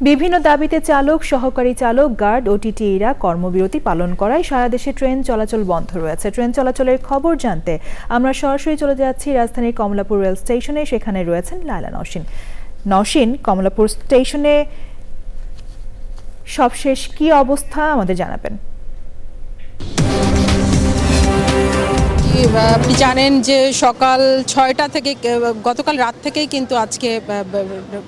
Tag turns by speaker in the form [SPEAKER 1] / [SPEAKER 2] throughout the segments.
[SPEAKER 1] বিভিন্ন দাবিতে চালক, সহকারী চালক, গার্ড ও টিটিইরা কর্মবিরতি পালন করায় সারা দেশে ট্রেন চলাচল বন্ধ রয়েছে। ট্রেন চলাচলের খবর জানতে আমরা সরাসরি চলে যাচ্ছি রাজধানীর কমলাপুর রেল স্টেশনে। সেখানে রয়েছেন লায়লা নসীন। নসীন, কমলাপুর স্টেশনে সবশেষ কি অবস্থা আমাদের জানাবেন।
[SPEAKER 2] আপনি জানেন যে সকাল ছয়টা থেকে গতকাল রাত থেকেই কিন্তু আজকে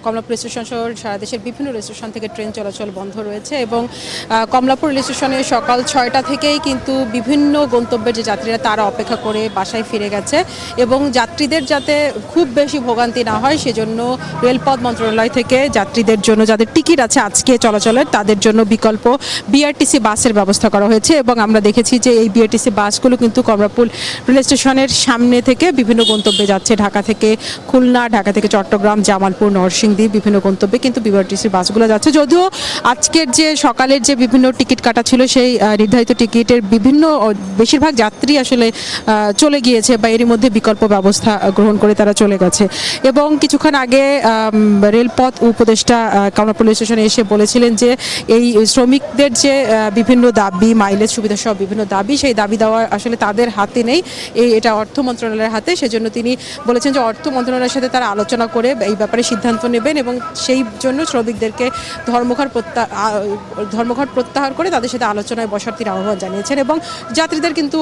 [SPEAKER 2] কমলাপুর স্টেশন সহ সারা দেশের বিভিন্ন স্টেশন থেকে ট্রেন চলাচল বন্ধ রয়েছে এবং কমলাপুর স্টেশনে সকাল ছয়টা থেকেই কিন্তু বিভিন্ন গন্তব্যের যে যাত্রীরা তারা অপেক্ষা করে বাসায় ফিরে গেছে এবং যাত্রীদের যাতে খুব বেশি ভোগান্তি না হয় সেজন্য রেলপথ মন্ত্রণালয় থেকে যাত্রীদের জন্য যাদের টিকিট আছে আজকে চলাচলের, তাদের জন্য বিকল্প বিআরটিসি বাসের ব্যবস্থা করা হয়েছে এবং আমরা দেখেছি যে এই বিআরটিসি বাসগুলো কিন্তু কমলাপুর রেল স্টেশনের সামনে থেকে বিভিন্ন গন্তব্যে যাচ্ছে ঢাকা থেকে খুলনা ঢাকা থেকে চট্টগ্রাম জামালপুর নরসিংদী বিভিন্ন গন্তব্যে কিন্তু বিআরটিসি বাসগুলো যাচ্ছে। যদিও আজকের যে সকালের যে বিভিন্ন টিকিট কাটা ছিল সেই নির্ধারিত টিকিটের বিভিন্ন বেশিরভাগ যাত্রী আসলে চলে গিয়েছে বা এরই মধ্যে বিকল্প ব্যবস্থা গ্রহণ করে তারা চলে গেছে। এবং কিছুক্ষণ আগে রেলপথ উপদেষ্টা আহ, পুলিশ স্টেশনে এসে বলেছিলেন যে এই শ্রমিকদের যে বিভিন্ন দাবি মাইলেজ সুবিধা সহ বিভিন্ন দাবি সেই দাবি দেওয়া আসলে তাদের হাতে নেই। এই এটা অর্থ মন্ত্রণালয়ের হাতে। সেজন্য তিনি বলেছেন যে অর্থ মন্ত্রণালয়ের সাথে তারা আলোচনা করে এই ব্যাপারে সিদ্ধান্ত নেবেন এবং সেই জন্য শ্রমিকদেরকে ধর্মঘট প্রত্যা ধর্মঘট প্রত্যাহার করে তাদের সাথে আলোচনায় বসার তিনি আহ্বান জানিয়েছেন এবং যাত্রীদের কিন্তু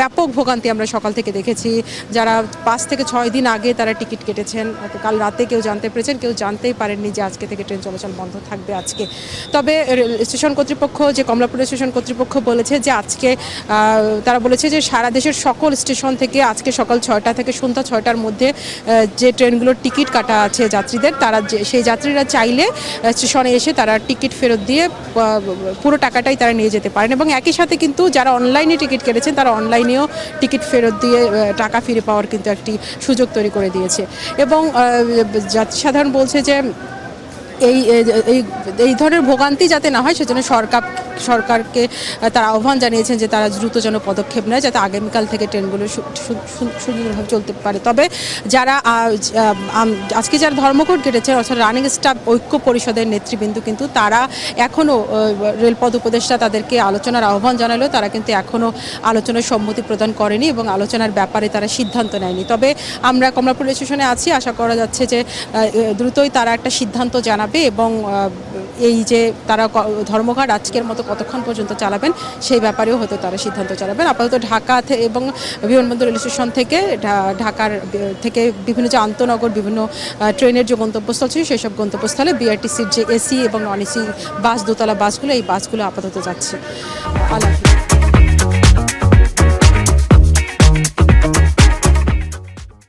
[SPEAKER 2] ব্যাপক ভোগান্তি আমরা সকাল থেকে দেখেছি। যারা পাঁচ থেকে ছয় দিন আগে তারা টিকিট কেটেছেন কাল রাতে কেউ জানতে পেরেছেন, কেউ জানতেই পারেননি যে আজকে থেকে ট্রেন চলাচল বন্ধ থাকবে আজকে। তবে স্টেশন কর্তৃপক্ষ, যে কমলাপুর স্টেশন কর্তৃপক্ষ বলেছে যে আজকে তারা বলেছে যে সারা দেশের সকল স্টেশন থেকে আজকে সকাল ছয়টা থেকে সন্ধ্যা ছয়টার মধ্যে যে ট্রেনগুলোর টিকিট কাটা আছে যাত্রীদের, তারা সেই যাত্রীরা চাইলে স্টেশনে এসে তারা টিকিট ফেরত দিয়ে পুরো টাকাটাই তারা নিয়ে যেতে পারেন। এবং একই সাথে কিন্তু যারা অনলাইনে টিকিট কেটেছেন, তারা অনলাইনেও টিকিট ফেরত দিয়ে টাকা ফিরে পাওয়ার কিন্তু একটি সুযোগ তৈরি করে দিয়েছে। এবং সাধারণ বলছে যে এই এই ধরনের ভোগান্তি যাতে না হয়, সেজন্য সরকার সরকারকে তারা আহ্বান জানিয়েছেন যে তারা দ্রুত যেন পদক্ষেপ নেয় যাতে আগামীকাল থেকে ট্রেনগুলো সুন্দরভাবে চলতে পারে। তবে যারা আজকে যারা ধর্মঘট কেটেছে অর্থাৎ রানিং স্টাফ ঐক্য পরিষদের নেতৃবৃন্দ কিন্তু তারা এখনও রেলপথ উপদেষ্টা তাদেরকে আলোচনার আহ্বান জানালেও তারা কিন্তু এখনও আলোচনার সম্মতি প্রদান করেনি এবং আলোচনার ব্যাপারে তারা সিদ্ধান্ত নেয়নি। তবে আমরা কমলাপুর স্টেশনে আছি, আশা করা যাচ্ছে যে দ্রুতই তারা একটা সিদ্ধান্ত জানাবে এবং এই যে তারা ধর্মঘট আজকের মতো কতক্ষণ পর্যন্ত চালাবেন সেই ব্যাপারেও হয়তো তারা সিদ্ধান্ত চালাবেন আপাতত ঢাকা এবং বিমানবন্দর রেল স্টেশন থেকে ঢাকার থেকে বিভিন্ন যে আন্তনগর, বিভিন্ন ট্রেনের যে গন্তব্যস্থল ছিল সেই সব গন্তব্যস্থলে বিআরটিসির যে এসি এবং নন এসি বাস, দোতলা বাসগুলো, এই বাসগুলো আপাতত যাচ্ছে আল্লাহ।